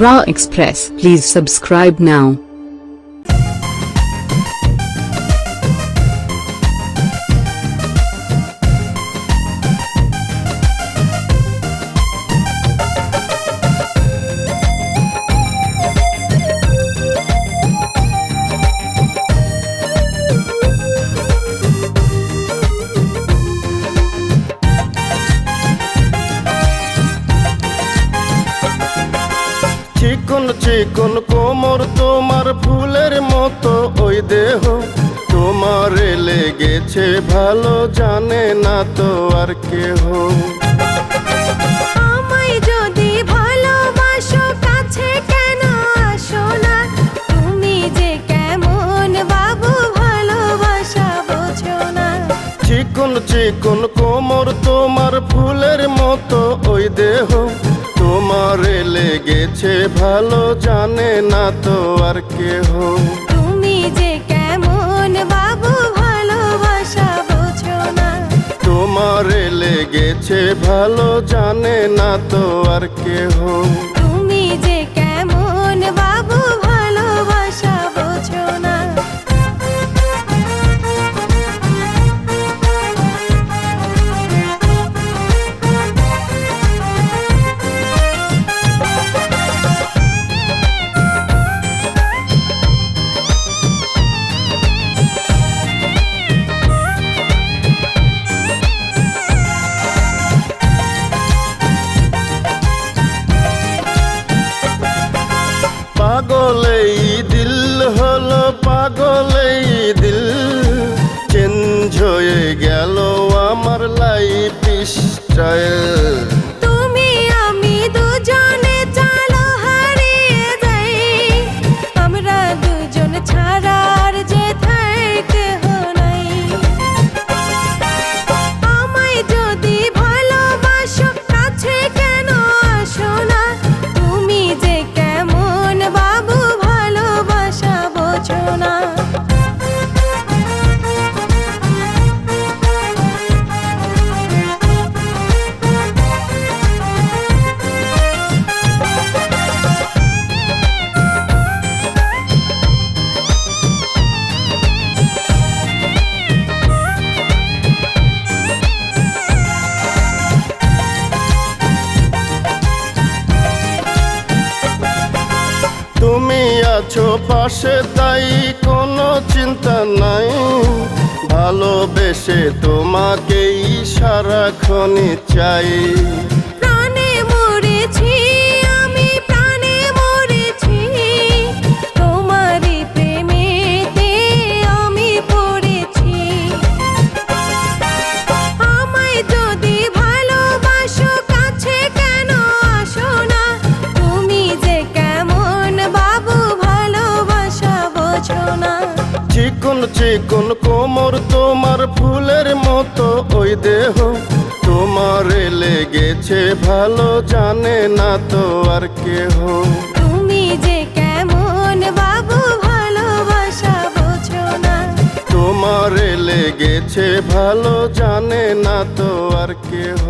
Raw Express. Please subscribe now. চিকন চিকন কোমর তোমার ফুলের মতো ওই দেহ তোমার লেগেছে ভালো জানে না তো আর কেহ। আমায় যদি ভালোবাসো কাছে কেন আসো না? তুমি যে কেমন বাবু ভালোবাসা বোঝো না। চিকন চিকন কোমর লেগেছে ভালো জানে না তো আর কেহ। তুমি যে কেমন বাবু ভালোবাসা বোঝো না। তোমার লেগেছে ভালো জানে না তো আর কেহ। স্টাইল আছো পাশে তাই কোনো চিন্তা নাই। ভালোবেসে তোমাকেই সারাক্ষণই চাই। চিকন কোমর তোমার ফুলের মতো? ওই দেহ তোমার লেগেছে ভালো জানে না তো আর কেহ। তুমি যে কেমন বাবু ভালোবাসা বোঝো না। তোমার লেগেছে ভালো জানে না তো আর কেহ।